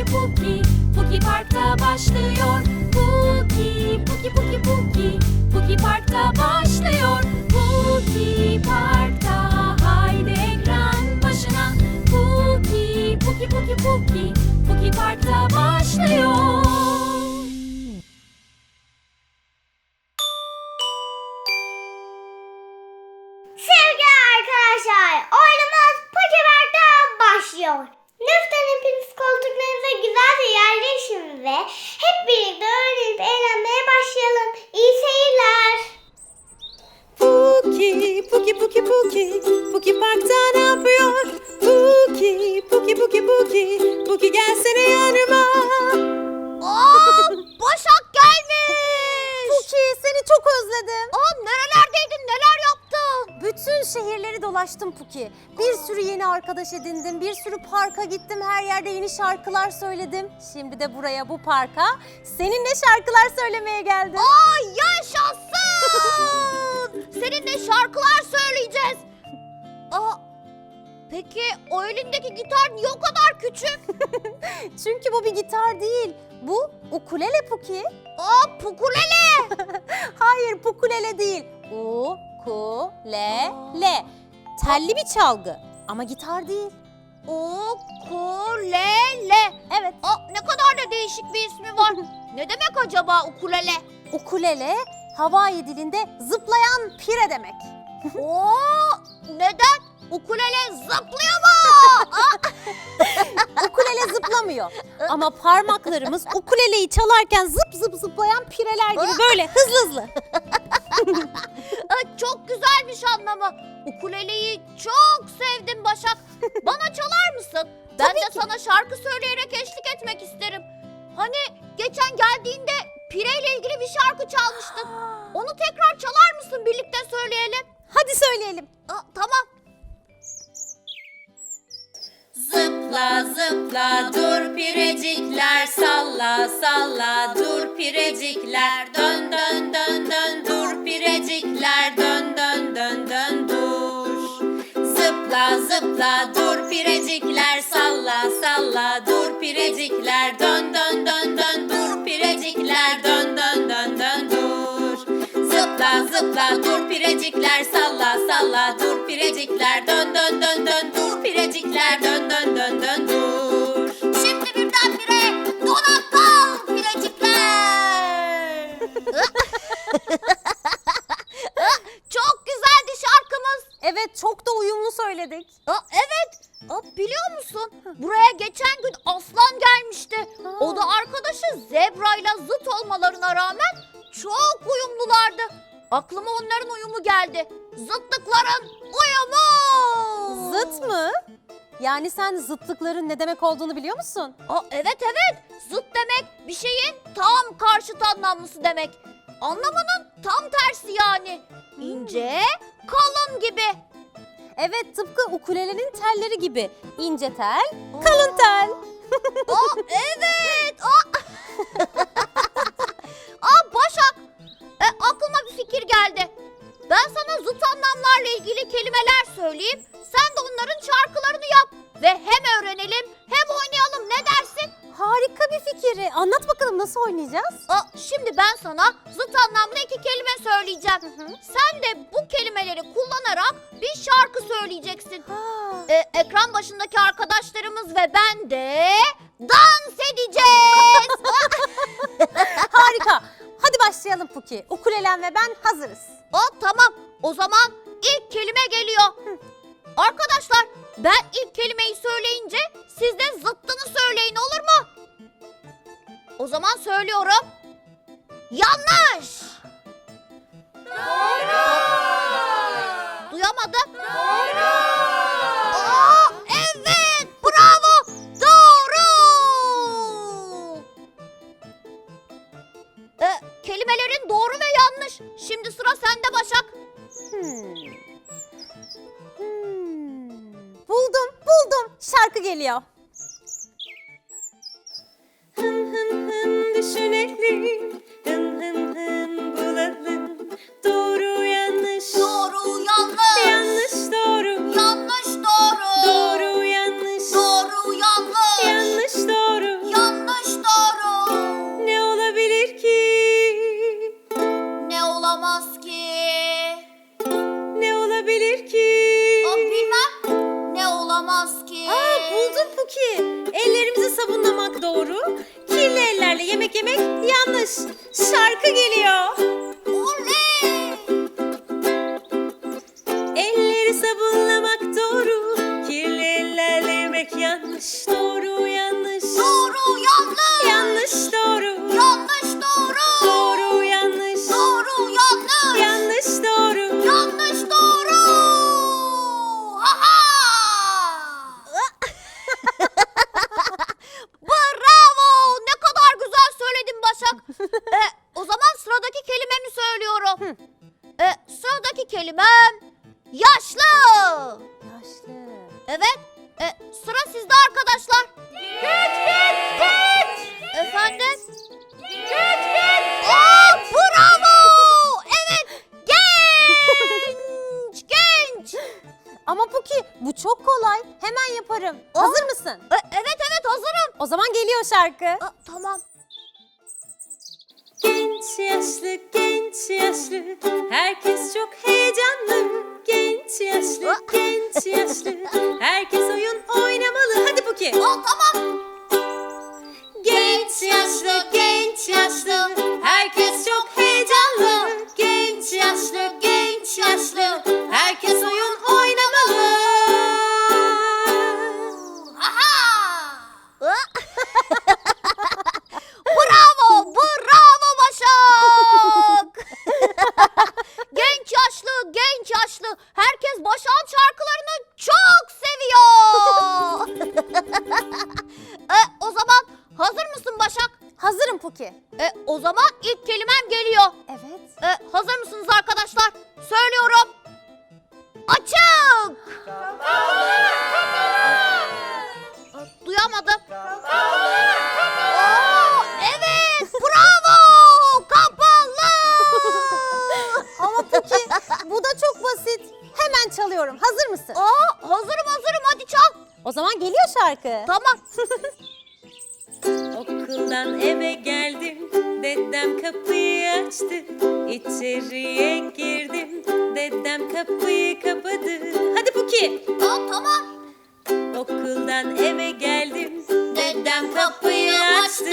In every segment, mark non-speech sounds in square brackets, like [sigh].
Puki, Puki, Puki Park'ta başlıyor. Puki, Puki, Puki, Puki Puki Park'ta başlıyor. Puki Park'ta Haydi ekran başına. Puki, Puki, Puki, Puki Puki Park'ta başlıyor. Sevgili arkadaşlar, oyunumuz Pokemon'dan başlıyor. Ve hep birlikte öğrenip eğlenmeye başlayalım. İyi seyirler. Puki, Puki, Puki, Puki. Puki Park'ta ne yapıyor? Puki, Puki, Puki, Puki. Puki gelsene yanıma. Aa, Başak gelmiş. Puki seni çok özledim. Aa, nerelerdeydin neler yaptın? Bütün şehirleri dolaştım Puki. Bir sürü yeni arkadaş edindim. Bir sürü parka gittim. Her yerde yeni şarkılar söyledim. Şimdi de buraya bu parka seninle şarkılar söylemeye geldim. Aa, yaşasın. [laughs] Seninle şarkılar söyleyeceğiz. Aa, peki o elindeki gitar niye o kadar küçük? [laughs] Çünkü bu bir gitar değil. Bu ukulele Puki. Aa, pukulele. [laughs] Hayır pukulele değil. Ukulele. Telli bir çalgı ama gitar değil. Ukulele. Evet. Aa, ne kadar da değişik bir ismi var. [laughs] ne demek acaba ukulele? Ukulele Hawaii dilinde zıplayan pire demek. [laughs] Oo, neden? Ukulele zıplıyor mu? [laughs] Ukulele zıplamıyor. Ama parmaklarımız ukuleleyi çalarken zıp zıp zıplayan pireler gibi böyle hızlı hızlı. [laughs] Aa, çok güzelmiş anlamı. Ukuleleyi çok sevdim Başak. Bana çalar mısın? Ben Tabii de ki. sana şarkı söyleyerek eşlik etmek isterim. Hani geçen geldiğinde pireyle ilgili bir şarkı çalmıştın. [gasps] Onu tekrar çalar mısın? Birlikte söyleyelim. Hadi söyleyelim. Aa, tamam. Zıpla zıpla dur pirecikler salla salla dur pirecikler dön dön dön dön dur pirecikler dön dön dön dön dur Zıpla zıpla dur pirecikler salla salla dur pirecikler dön dön dön Zıpla zıpla dur pirecikler salla salla dur pirecikler dön dön dön dön dur pirecikler dön dön dön dön dur Şimdi birdenbire dona kal pirecikler. [laughs] Çok güzeldi şarkımız. Evet çok da uyumlu söyledik. Aa, evet. Aa, biliyor musun? Buraya geçen gün aslan gelmişti. O da arkadaşı zebrayla zıt olmalarına rağmen çok uyumlulardı. Aklıma onların uyumu geldi. Zıtlıkların uyumu. Zıt mı? Yani sen zıtlıkların ne demek olduğunu biliyor musun? Aa, evet evet. Zıt demek bir şeyin tam karşıt anlamlısı demek. Anlamının tam tersi yani. İnce, kalın gibi. Evet tıpkı ukulelenin telleri gibi. İnce tel, kalın tel. Aa, evet. Aa [laughs] geldi. Ben sana zıt anlamlarla ilgili kelimeler söyleyeyim. Sen de onların şarkılarını yap. Ve hem öğrenelim hem oynayalım ne dersin? Harika bir fikir. Anlat bakalım nasıl oynayacağız? Aa, şimdi ben sana zıt anlamlı iki kelime söyleyeceğim. Sen de bu kelimeleri kullanarak bir şarkı söyleyeceksin. Ha. E, ekran başındaki arkadaşlarımız ve ben de dans edeceğiz. [laughs] Harika. Başlayalım Puki. Ukulelen ve ben hazırız. O tamam. O zaman ilk kelime geliyor. Arkadaşlar ben ilk kelimeyi söyleyince siz de zıttını söyleyin olur mu? O zaman söylüyorum. Yanlış. Duyamadım. Aa, kelimelerin doğru ve yanlış. Şimdi sıra sende Başak. Hmm. Hmm. Buldum, buldum. Şarkı geliyor. Hın hın hın düşünelim, sabunlamak doğru. Kirli ellerle yemek yemek yanlış. Şarkı geliyor. Kelimem yaşlı. Yaşlı. Evet. E, sıra sizde arkadaşlar. Geç geç geç. Efendim? Geç geç. Aa, bravo. Evet. Genç. [laughs] Genç. Ama Puki bu çok kolay. Hemen yaparım. Hazır mısın? E, evet evet hazırım. O zaman geliyor şarkı. Aa, tamam. Genç yaşlı, genç yaşlı, herkes çok heyecanlı. Genç yaşlı, genç yaşlı, herkes oyun oynamalı. Hadi Puki. Aa, tamam. Genç yaşlı, genç yaşlı, şarkı. Tamam. [laughs] Okuldan eve geldim, dedem kapıyı açtı. İçeriye girdim, dedem kapıyı kapadı. Hadi Puki. Aa, tamam. Okuldan eve geldim, Dedem kapıyı açtı.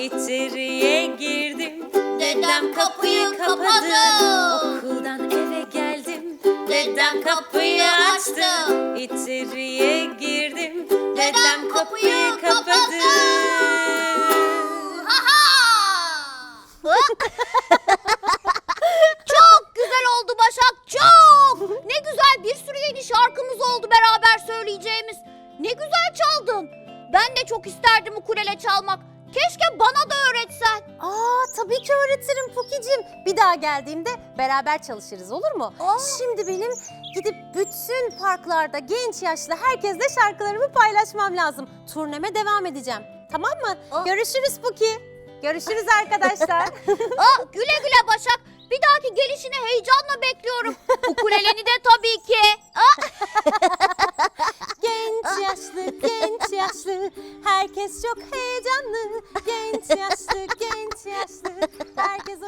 İçeriye girdim, Dedem kapıyı kapadı. Okuldan eve geldim, Dedem kapıyı [laughs] çok güzel oldu Başak çok. Ne güzel bir sürü yeni şarkımız oldu beraber söyleyeceğimiz. Ne güzel çaldın. Ben de çok isterdim ukulele çalmak. Keşke bana da öğretsen. Aa tabii ki öğretirim Pukicim. Bir daha geldiğimde beraber çalışırız olur mu? Aa. Şimdi benim gidip bütün parklarda genç yaşlı herkesle şarkılarımı paylaşmam lazım. Turneme devam edeceğim. Tamam mı? Aa. Görüşürüz Puki. Görüşürüz arkadaşlar. [laughs] Aa, güle güle Başak. Bir dahaki gelişini heyecanla bekliyorum. Ukuleleni de tabii ki. [laughs] Genç yaşlı, genç yaşlı. Herkes çok heyecanlı. Genç yaşlı, genç yaşlı. Herkes